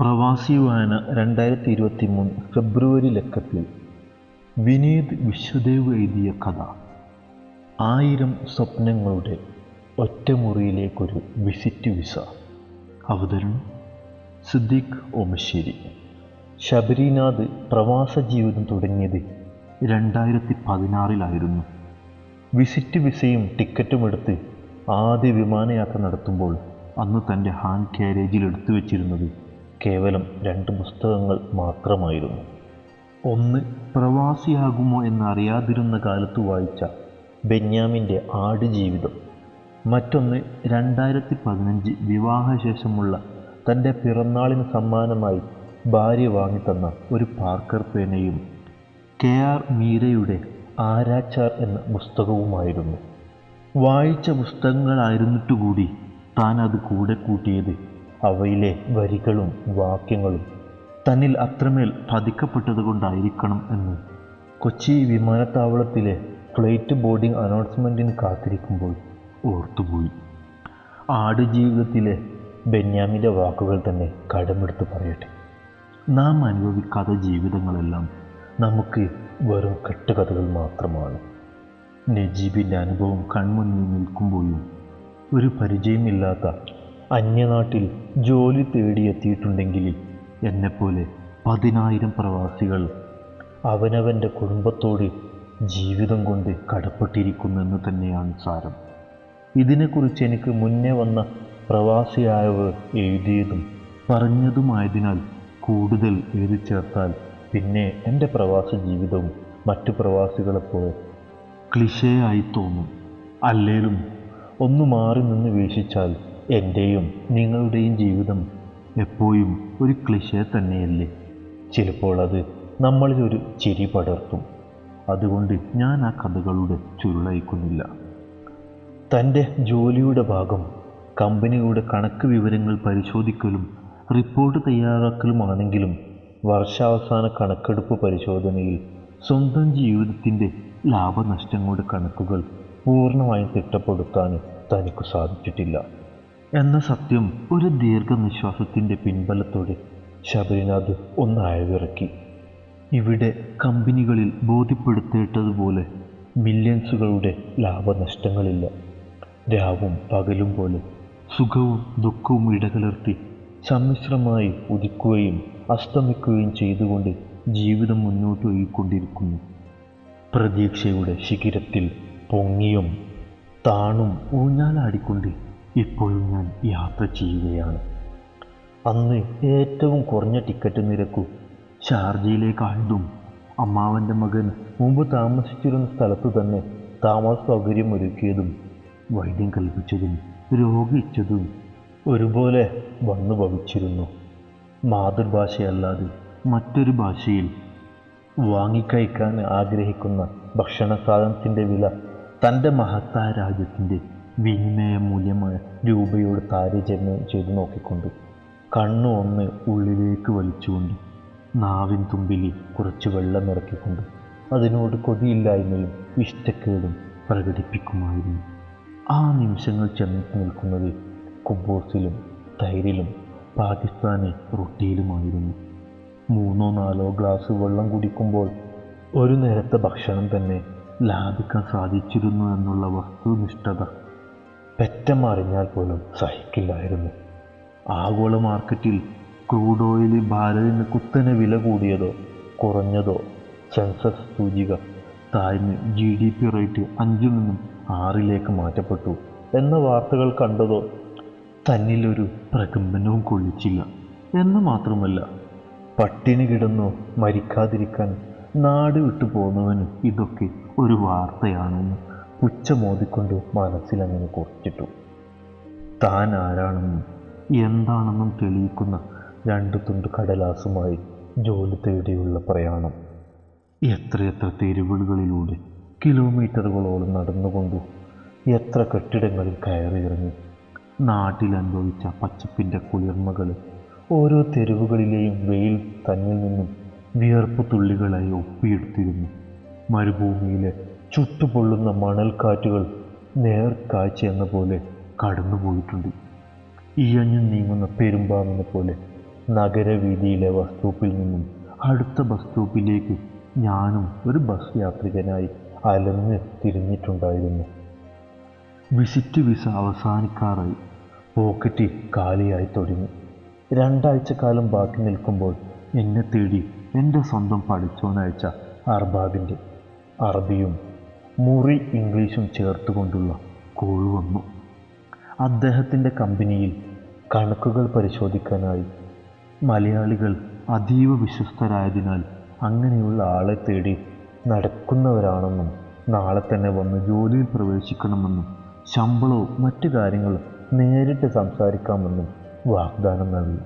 പ്രവാസി വായന രണ്ടായിരത്തി ഇരുപത്തി മൂന്ന് ഫെബ്രുവരി ലക്കത്തിൽ വിനീത് വിശ്വദേവ് എഴുതിയ കഥ. ആയിരം സ്വപ്നങ്ങളുടെ ഒറ്റമുറിയിലേക്കൊരു വിസിറ്റ് വിസ. അവതരണം സിദ്ദീഖ് ഓമശ്ശേരി. ശബരിനാഥ് പ്രവാസ ജീവിതം തുടങ്ങിയത് രണ്ടായിരത്തി പതിനാറിലായിരുന്നു വിസിറ്റ് വിസയും ടിക്കറ്റും എടുത്ത് ആദ്യ വിമാനയാത്ര നടത്തുമ്പോൾ അന്ന് തന്റെ ഹാൻഡ് ക്യാരേജിൽ എടുത്തു വെച്ചിരുന്നത് കേവലം രണ്ട് പുസ്തകങ്ങൾ മാത്രമായിരുന്നു. ഒന്ന് പ്രവാസിയാകുമോ എന്നറിയാതിരുന്ന കാലത്ത് വായിച്ച ബെന്യാമിന്റെ ആടുജീവിതം. മറ്റൊന്ന് രണ്ടായിരത്തി പതിനഞ്ച് വിവാഹശേഷമുള്ള തന്റെ പിറന്നാളിന് സമ്മാനമായി ഭാര്യ വാങ്ങിത്തന്ന ഒരു പാർക്കർ പേനയും കെ ആർ മീരയുടെ ആരാച്ചാർ എന്ന പുസ്തകവുമായിരുന്നു. വായിച്ച പുസ്തകങ്ങളായിരുന്നിട്ടുകൂടി താൻ അത് കൂടെ കൂട്ടിയത് അവയിലെ വരികളും വാക്യങ്ങളും തന്നിൽ അത്രമേൽ പതിക്കപ്പെട്ടതുകൊണ്ടായിരിക്കണം എന്ന് കൊച്ചി വിമാനത്താവളത്തിലെ ഫ്ലൈറ്റ് ബോർഡിംഗ് അനൗൺസ്മെന്റിന് കാത്തിരിക്കുമ്പോൾ ഓർത്തുപോയി. ആടുജീവിതത്തിലെ ബെന്യാമിന്റെ വാക്കുകൾ തന്നെ കടമെടുത്ത് പറയട്ടെ. നാം അനുഭവിക്കാത്ത ജീവിതങ്ങളെല്ലാം നമുക്ക് വെറും കെട്ടുകഥകൾ മാത്രമാണ്. നജീബിന്റെ അനുഭവം കൺമുന്നിൽ നിൽക്കുമ്പോഴും ഒരു പരിചയമില്ലാത്ത അന്യനാട്ടിൽ ജോലി തേടിയെത്തിയിട്ടുണ്ടെങ്കിൽ എന്നെപ്പോലെ പതിനായിരം പ്രവാസികൾ അവനവന്റെ കുടുംബത്തോട് ജീവിതം കൊണ്ട് കടപ്പെട്ടിരിക്കുന്നെന്ന് തന്നെയാണ് സാരം. ഇതിനെക്കുറിച്ച് എനിക്ക് മുന്നേ വന്ന പ്രവാസിയായവർ എഴുതിയതും പറഞ്ഞതുമായതിനാൽ കൂടുതൽ എഴുതി ചേർത്താൽ പിന്നെ എന്റെ പ്രവാസ ജീവിതവും മറ്റു പ്രവാസികളെപ്പോലെ ക്ലിഷയായി തോന്നും. അല്ലേലും ഒന്ന് മാറി നിന്ന് വീക്ഷിച്ചാൽ എന്റെയും നിങ്ങളുടെയും ജീവിതം എപ്പോഴും ഒരു ക്ലിഷേ തന്നെയല്ലേ? ചിലപ്പോൾ അത് നമ്മളിൽ ഒരു ചിരി പടർത്തും. അതുകൊണ്ട് ഞാൻ ആ കഥകളുടെ ചുരുളയക്കുന്നില്ല തന്റെ ജോലിയുടെ ഭാഗം കമ്പനിയുടെ കണക്ക് വിവരങ്ങൾ പരിശോധിക്കലും റിപ്പോർട്ട് തയ്യാറാക്കലുമാണെങ്കിലും വർഷാവസാന കണക്കെടുപ്പ് പരിശോധനയിൽ സ്വന്തം ജീവിതത്തിന്റെ ലാഭനഷ്ടങ്ങളുടെ കണക്കുകൾ പൂർണമായും തിട്ടപ്പെടുത്താൻ തനിക്ക് സാധിച്ചിട്ടില്ല. എന്ന സത്യം ഒരു ദീർഘനിശ്വാസത്തിന്റെ പിൻബലത്തോടെ ശബരിനാഥ് ഒന്ന് അയവിറക്കി ഇവിടെ കമ്പനികളിൽ ബോധ്യപ്പെടുത്തേണ്ടതുപോലെ മില്യൺസുകളുടെ ലാഭനഷ്ടങ്ങളില്ല. രാവും പകലും പോലെ സുഖവും ദുഃഖവും ഇടകലർത്തി സമ്മിശ്രമായി ഉദിക്കുകയും അസ്തമിക്കുകയും ചെയ്തുകൊണ്ട് ജീവിതം മുന്നോട്ട് പോയിക്കൊണ്ടിരിക്കുന്നു. പ്രതീക്ഷയുടെ ശിഖിരത്തിൽ പൊങ്ങിയും താണും ഊഞ്ഞാലാടിക്കൊണ്ട് ഇപ്പോഴും ഞാൻ യാത്ര ചെയ്യുകയാണ്. അന്ന് ഏറ്റവും കുറഞ്ഞ ടിക്കറ്റ് നിരക്കു ഷാർജയിലേക്കായതും അമ്മാവന്റെ മകൻ മുമ്പ് താമസിച്ചിരുന്ന സ്ഥലത്ത് തന്നെ താമസ സൗകര്യം ഒരുക്കിയതും വൈദ്യം കൽപ്പിച്ചതും രോഗിച്ചതും ഒരുപോലെ വന്നു ഭവിച്ചിരുന്നു. മാതൃഭാഷയല്ലാതെ മറ്റൊരു ഭാഷയിൽ വാങ്ങിക്കഴിക്കാൻ ആഗ്രഹിക്കുന്ന ഭക്ഷണ സാധനത്തിന്റെ വില തന്റെ മഹത്തായ രാജ്യത്തിന്റെ വിനിമയ മൂല്യമായ രൂപയോട് താരതമ്യം ചെയ്തു നോക്കിക്കൊണ്ട് കണ്ണു ഒന്ന് ഉള്ളിലേക്ക് വലിച്ചുകൊണ്ട് നാവിൻ തുമ്പിലി കുറച്ച് വെള്ളം ഇറക്കിക്കൊണ്ട് അതിനോട് കൊതിയില്ലായ്മയും ഇഷ്ടക്കേടും പ്രകടിപ്പിക്കുമായിരുന്നു. ആ നിമിഷങ്ങൾ ചെന്ന് നിൽക്കുന്നത് കുബോസിലും തൈരിലും പാകിസ്ഥാനി റൊട്ടിയിലുമായിരുന്നു. മൂന്നോ നാലോ ഗ്ലാസ് വെള്ളം കുടിക്കുമ്പോൾ ഒരു നേരത്തെ ഭക്ഷണം തന്നെ ലാഭിക്കാൻ സാധിച്ചിരുന്നു എന്നുള്ള വസ്തുനിഷ്ഠത പെറ്റമറിഞ്ഞാൽ പോലും സഹിക്കില്ലായിരുന്നു. ആഗോള മാർക്കറ്റിൽ ക്രൂഡ് ഓയിൽ ഭാരതിന് കുത്തനെ വില കൂടിയതോ കുറഞ്ഞതോ സെൻസസ് സൂചിക താഴ്ന്ന് ജി ഡി പി റേറ്റ് അഞ്ചിൽ നിന്നും ആറിലേക്ക് മാറ്റപ്പെട്ടു എന്ന വാർത്തകൾ കണ്ടതോ തന്നിലൊരു പ്രകമ്പനവും കൊള്ളിച്ചില്ല. എന്ന് മാത്രമല്ല പട്ടിണി കിടന്നോ മരിക്കാതിരിക്കാൻ നാട് വിട്ടു പോകുന്നവന് ഇതൊക്കെ ഒരു വാർത്തയാണെന്ന് പുച്ഛമോദിക്കൊണ്ട് മനസ്സിലങ്ങനെ കുറച്ചിട്ടു. താൻ ആരാണെന്നും എന്താണെന്നും തെളിയിക്കുന്ന രണ്ട് തുണ്ട് കടലാസുമായി ജോലി തേടിയുള്ള പ്രയാണം. എത്രയെത്ര തെരുവുകളിലൂടെ കിലോമീറ്ററുകളോളം നടന്നുകൊണ്ടു എത്ര കെട്ടിടങ്ങളിൽ കയറിയിറങ്ങി. നാട്ടിൽ അനുഭവിച്ച പച്ചപ്പിന്റെ കുളിർമകൾ ഓരോ തെരുവുകളിലെയും വെയിൽ തന്നിൽ നിന്നും വിയർപ്പ് തുള്ളികളായി ഒപ്പിയെടുത്തിരുന്നു. മരുഭൂമിയിലെ ചുട്ടുപൊള്ളുന്ന മണൽക്കാറ്റുകൾ നേർക്കാഴ്ച എന്ന പോലെ കടന്നുപോയിട്ടുണ്ട്. ഇയഞ്ഞു നീങ്ങുന്ന പെരുമ്പാവിനെ പോലെ നഗരവീതിയിലെ ബസ് സ്റ്റോപ്പിൽ നിന്നും അടുത്ത ബസ് സ്റ്റോപ്പിലേക്ക് ഞാനും ഒരു ബസ് യാത്രികനായി അലഞ്ഞ് തിരിഞ്ഞിട്ടുണ്ടായിരുന്നു. വിസിറ്റ് വിസ അവസാനിക്കാറായി. പോക്കറ്റ് കാലിയായി തുടങ്ങി. രണ്ടാഴ്ച കാലം ബാക്കി നിൽക്കുമ്പോൾ എന്നെ തേടി എന്റെ സ്വന്തം പഠിച്ചോനയച്ച അർബാബിന്റെ അറബിയും മുറി ഇംഗ്ലീഷും ചേർത്തുകൊണ്ടുള്ള കോൾ വന്നു. അദ്ദേഹത്തിന്റെ കമ്പനിയിൽ കണക്കുകൾ പരിശോധിക്കാനായി മലയാളികൾ അതീവ വിശ്വസ്തരായതിനാൽ അങ്ങനെയുള്ള ആളെ തേടി നടക്കുന്നവരാണെന്നും നാളെ തന്നെ വന്ന് ജോലിയിൽ പ്രവേശിക്കണമെന്നും ശമ്പളവും മറ്റു കാര്യങ്ങളും നേരിട്ട് സംസാരിക്കാമെന്നും വാഗ്ദാനം നൽകി.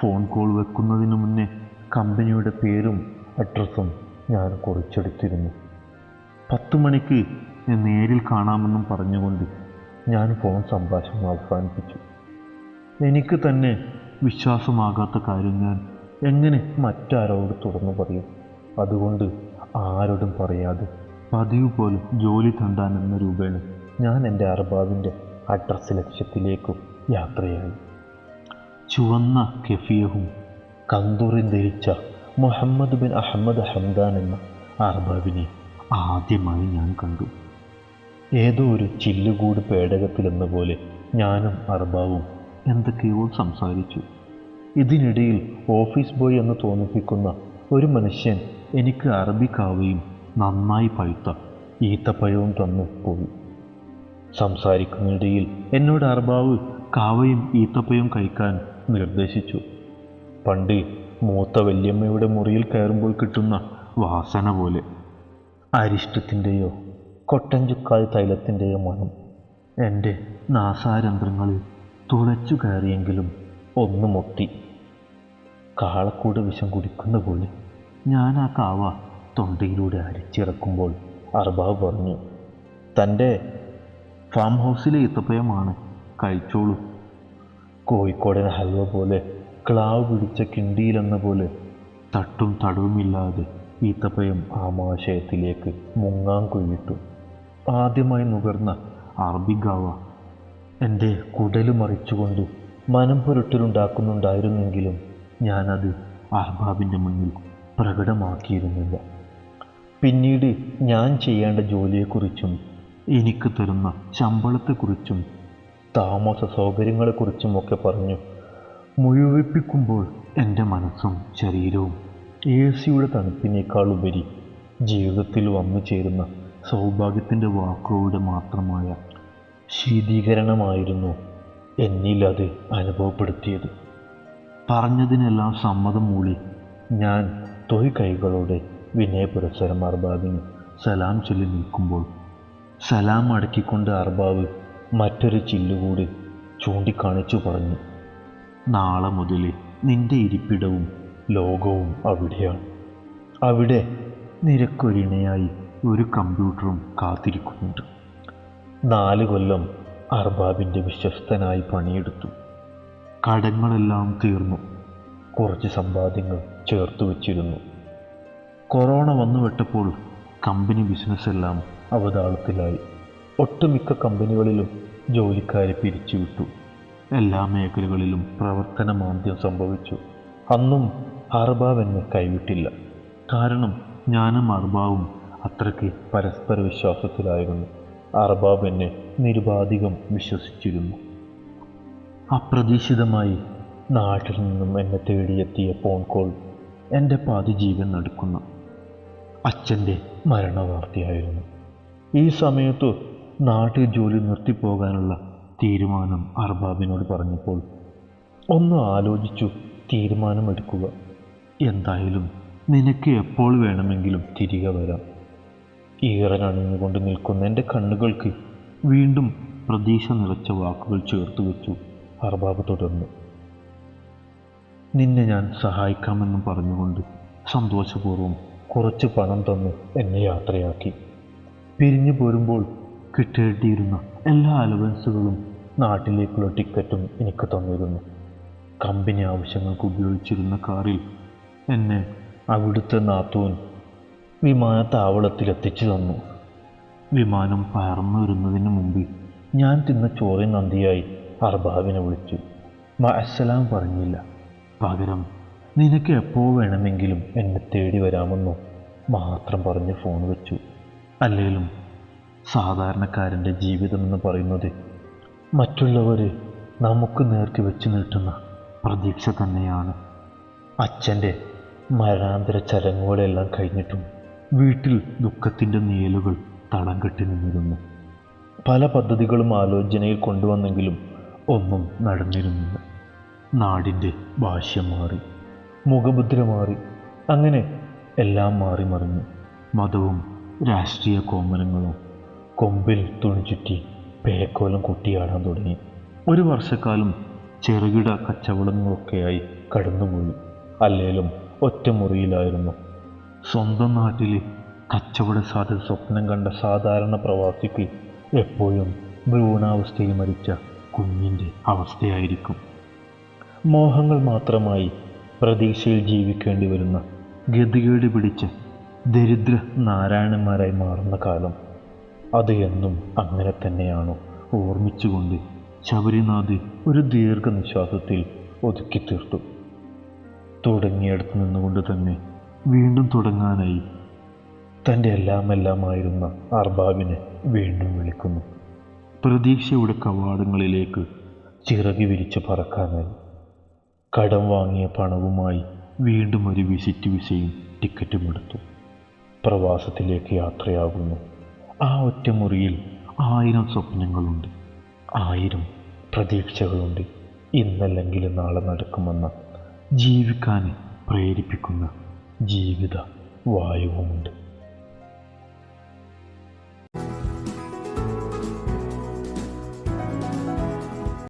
ഫോൺ കോൾ വെക്കുന്നതിന് മുന്നേ കമ്പനിയുടെ പേരും അഡ്രസ്സും ഞാൻ കുറിച്ചെടുത്തിരുന്നു. പത്തു മണിക്ക് ഞാൻ നേരിൽ കാണാമെന്നും പറഞ്ഞുകൊണ്ട് ഞാൻ ഫോൺ സംഭാഷണം അവസാനിപ്പിച്ചു. എനിക്ക് തന്നെ വിശ്വാസമാകാത്ത കാര്യം ഞാൻ എങ്ങനെ മറ്റാരോട് തുറന്നു പറയും? അതുകൊണ്ട് ആരോടും പറയാതെ പതിവ് പോലെ ജോലി തണ്ടാൻ എന്ന രൂപേണ ഞാൻ എന്റെ അർബാബിന്റെ അഡ്രസ് ലക്ഷ്യത്തിലേക്കും യാത്രയായി. ചുവന്ന കെഫിയഹും കന്തൂറിൻ ധരിച്ച മുഹമ്മദ് ബിൻ അഹമ്മദ് ഹംദാൻ എന്ന അർബാബിനെ ആദ്യമായി ഞാൻ കണ്ടു. ഏതോ ഒരു ചില്ലുകൂട് പേടകത്തിലെന്ന പോലെ ഞാനും അർബാവും എന്തൊക്കെയോ സംസാരിച്ചു. ഇതിനിടയിൽ ഓഫീസ് ബോയ് എന്ന് തോന്നിപ്പിക്കുന്ന ഒരു മനുഷ്യൻ എനിക്ക് അറബിക്കാവുകയും നന്നായി പഴുത്ത ഈത്തപ്പഴവും തന്നു പോയി. സംസാരിക്കുന്നതിനിടയിൽ എന്നോട് അർബാവ് കാവയും ഈത്തപ്പയും കഴിക്കാൻ നിർദ്ദേശിച്ചു. പണ്ട് മൂത്ത വല്യമ്മയുടെ മുറിയിൽ കയറുമ്പോൾ കിട്ടുന്ന വാസന പോലെ അരിഷ്ടത്തിന്റെയോ കൊട്ടഞ്ചുക്കാൽ തൈലത്തിന്റെയോ മണം. എന്റെ നാസാരന്ധ്രങ്ങളിൽ തുളച്ചു കയറിയെങ്കിലും ഒന്ന് മുട്ടി. കാളക്കൂട് വിഷം കുടിക്കുന്ന പോലെ ഞാൻ ആ കാവ തൊണ്ടയിലൂടെ അരിച്ചിറക്കുമ്പോൾ അർബാബ് പറഞ്ഞു തന്റെ ഫാം ഹൗസിലെ ഇത്തപ്പയമാണ് കഴിച്ചോളൂ. കോഴിക്കോടൻ ഹൽവ പോലെ ക്ലാവ് പിടിച്ച കിണ്ടിയിലെന്ന പോലെ തട്ടും തടവുമില്ലാതെ ഈത്തപ്പഴം ആമാശയത്തിലേക്ക് മുങ്ങാൻ കൊയ്യിട്ടു ആദ്യമായി നുകർന്ന അറബിഗാവ എന്റെ കുടൽ മറിച്ചുകൊണ്ട് മനം പുരട്ടലുണ്ടാക്കുന്നുണ്ടായിരുന്നെങ്കിലും ഞാനത് അഹ്ബാബിന്റെ മുന്നിൽ പ്രകടമാക്കിയിരുന്നില്ല. പിന്നീട് ഞാൻ ചെയ്യേണ്ട ജോലിയെക്കുറിച്ചും എനിക്ക് തരുന്ന ശമ്പളത്തെക്കുറിച്ചും താമസ സൗകര്യങ്ങളെക്കുറിച്ചുമൊക്കെ പറഞ്ഞു മുഴുവിപ്പിക്കുമ്പോൾ എന്റെ മനസ്സും ശരീരവും എ സിയുടെ തണുപ്പിനേക്കാൾ ഉപരി ജീവിതത്തിൽ വന്നു ചേരുന്ന സൗഭാഗ്യത്തിന്റെ വാക്കുകളുടെ മാത്രമായ ശീതീകരണമായിരുന്നു എന്നിലത് അനുഭവപ്പെടുത്തിയത്. പറഞ്ഞതിനെല്ലാം സമ്മതം മൂളി ഞാൻ തൊയ് കൈകളോടെ വിനയപുരസരം അർബാബിന് സലാം ചൊല്ലി നിൽക്കുമ്പോൾ സലാം അടക്കിക്കൊണ്ട് അർബാബ് മറ്റൊരു ചില്ലുകൂടി ചൂണ്ടിക്കാണിച്ചു പറഞ്ഞു നാളെ മുതൽ നിന്റെ ഇരിപ്പിടവും ലോകവും അവിടെയാണ്. അവിടെ നിരക്കൊരിണയായി ഒരു കമ്പ്യൂട്ടറും കാത്തിരിക്കുന്നുണ്ട്. നാല് കൊല്ലം അർബാബിന്റെ വിശ്വസ്തനായി പണിയെടുത്തു. കടങ്ങളെല്ലാം തീർന്നു. കുറച്ച് സമ്പാദ്യങ്ങൾ ചേർത്ത് വച്ചിരുന്നു. കൊറോണ വന്നു വിട്ടപ്പോൾ കമ്പനി ബിസിനസ് എല്ലാം അവതാളത്തിലായി. ഒട്ടുമിക്ക കമ്പനികളിലും ജോലിക്കാരെ പിരിച്ചുവിട്ടു. എല്ലാ മേഖലകളിലും പ്രവർത്തന മാന്ദ്യം സംഭവിച്ചു. അന്നും അർബാബ് എന്നെ കൈവിട്ടില്ല. കാരണം ഞാനും അർബാവും അത്രയ്ക്ക് പരസ്പര വിശ്വാസത്തിലായിരുന്നു. അർബാബ് എന്നെ നിരുപാധികം വിശ്വസിച്ചിരുന്നു. അപ്രതീക്ഷിതമായി നാട്ടിൽ നിന്നും എന്നെ തേടിയെത്തിയ ഫോൺ കോൾ എന്റെ പാതി ജീവൻ നടക്കുന്ന. അച്ഛന്റെ മരണവാർത്തയായിരുന്നു. ഈ സമയത്ത് നാട്ടിൽ ജോലി നിർത്തിപ്പോകാനുള്ള തീരുമാനം അർബാബിനോട് പറഞ്ഞപ്പോൾ ഒന്ന് ആലോചിച്ചു തീരുമാനമെടുക്കുക. എന്തായാലും നിനക്ക് എപ്പോൾ വേണമെങ്കിലും തിരികെ വരാം. ഈറനണിഞ്ഞുകൊണ്ട് നിൽക്കുന്ന എന്റെ കണ്ണുകൾക്ക് വീണ്ടും പ്രതീക്ഷ നിറച്ച വാക്കുകൾ ചേർത്ത് വെച്ചു അർബാബ് തുടർന്നു. നിന്നെ ഞാൻ സഹായിക്കാമെന്നും പറഞ്ഞുകൊണ്ട് സന്തോഷപൂർവം കുറച്ച് പണം തന്ന് എന്നെ യാത്രയാക്കി. പിരിഞ്ഞു പോരുമ്പോൾ കിട്ടേണ്ടിയിരുന്ന എല്ലാ അലവൻസുകളും നാട്ടിലേക്കുള്ള ടിക്കറ്റും എനിക്ക് തന്നിരുന്നു. കമ്പനി ആവശ്യങ്ങൾക്ക് ഉപയോഗിച്ചിരുന്ന കാറിൽ എന്നെ അവിടുത്തെ നാത്തൂൻ വിമാനത്താവളത്തിലെത്തിച്ചു തന്നു. വിമാനം പറന്നു വരുന്നതിന് മുമ്പിൽ ഞാൻ തിന്ന ചോറിൻ നന്ദിയായി അർബാബിനെ വിളിച്ചു. മഅസ്സലാം പറഞ്ഞില്ല. പകരം നിനക്ക് എപ്പോൾ വേണമെങ്കിലും എന്നെ തേടി വരാമെന്നോ? മാത്രം പറഞ്ഞ് ഫോൺ വെച്ചു. അല്ലെങ്കിലും സാധാരണക്കാരന്റെ ജീവിതമെന്ന് പറയുന്നത് മറ്റുള്ളവർ നമുക്ക് നേർക്ക് വെച്ച് നീട്ടുന്ന പ്രതീക്ഷ തന്നെയാണ്. അച്ഛന്റെ മരണാന്തര ചലങ്ങുകളെല്ലാം കഴിഞ്ഞിട്ടും വീട്ടിൽ ദുഃഖത്തിന്റെ നീലുകൾ തളം കെട്ടി നിന്നിരുന്നു. പല പദ്ധതികളും ആലോചനയിൽ കൊണ്ടുവന്നെങ്കിലും ഒന്നും നടന്നിരുന്നില്ല. നാടിന്റെ ഭാഷ്യം മാറി മുഖമുദ്ര മാറി അങ്ങനെ എല്ലാം മാറി മറിഞ്ഞു. മതവും രാഷ്ട്രീയ കോമനങ്ങളും കൊമ്പിൽ തുണി ചുറ്റി പേക്കോലം കുട്ടിയാടാൻ തുടങ്ങി. ഒരു വർഷക്കാലം ചെറുകിട കച്ചവടങ്ങളൊക്കെയായി കടന്നുപോയി. അല്ലേലും ഒറ്റമുറിയിലായിരുന്നു സ്വന്തം നാട്ടിലെ കച്ചവട സാധ്യത സ്വപ്നം കണ്ട സാധാരണ പ്രവാസിക്ക് എപ്പോഴും ഭ്രൂണാവസ്ഥയിൽ മരിച്ച കുഞ്ഞിന്റെ അവസ്ഥയായിരിക്കും. മോഹങ്ങൾ മാത്രമായി പ്രതീക്ഷയിൽ ജീവിക്കേണ്ടി വരുന്ന ഗതികേട് പിടിച്ച് ദരിദ്ര നാരായണന്മാരായി മാറുന്ന കാലം അത് എന്നും അങ്ങനെ തന്നെയാണോ ഓർമ്മിച്ചുകൊണ്ട് ശബരിനാഥ് ഒരു ദീർഘനിശ്വാസത്തിൽ ഒതുക്കി തീർത്തു തുടങ്ങിയിടത്ത് നിന്നുകൊണ്ട് തന്നെ വീണ്ടും തുടങ്ങാനായി. തന്റെ എല്ലാം എല്ലാമായിരുന്ന അർബാബിനെ വീണ്ടും വിളിക്കുന്നു. പ്രതീക്ഷയുടെ കവാടങ്ങളിലേക്ക് ചിറകി വിരിച്ച് പറക്കാനായി. കടം വാങ്ങിയ പണവുമായി വീണ്ടും ഒരു വിസിറ്റ് വിസയും ടിക്കറ്റും എടുത്തു. പ്രവാസത്തിലേക്ക് യാത്രയാകുന്നു. ആ ഒറ്റമുറിയിൽ ആയിരം സ്വപ്നങ്ങളുണ്ട്. ആയിരം പ്രതീക്ഷകളുണ്ട്. ഇന്നല്ലെങ്കിൽ നാളെ നടക്കുമെന്ന ജീവിക്കാൻ പ്രേരിപ്പിക്കുന്ന ജീവിത വായുവുമുണ്ട്.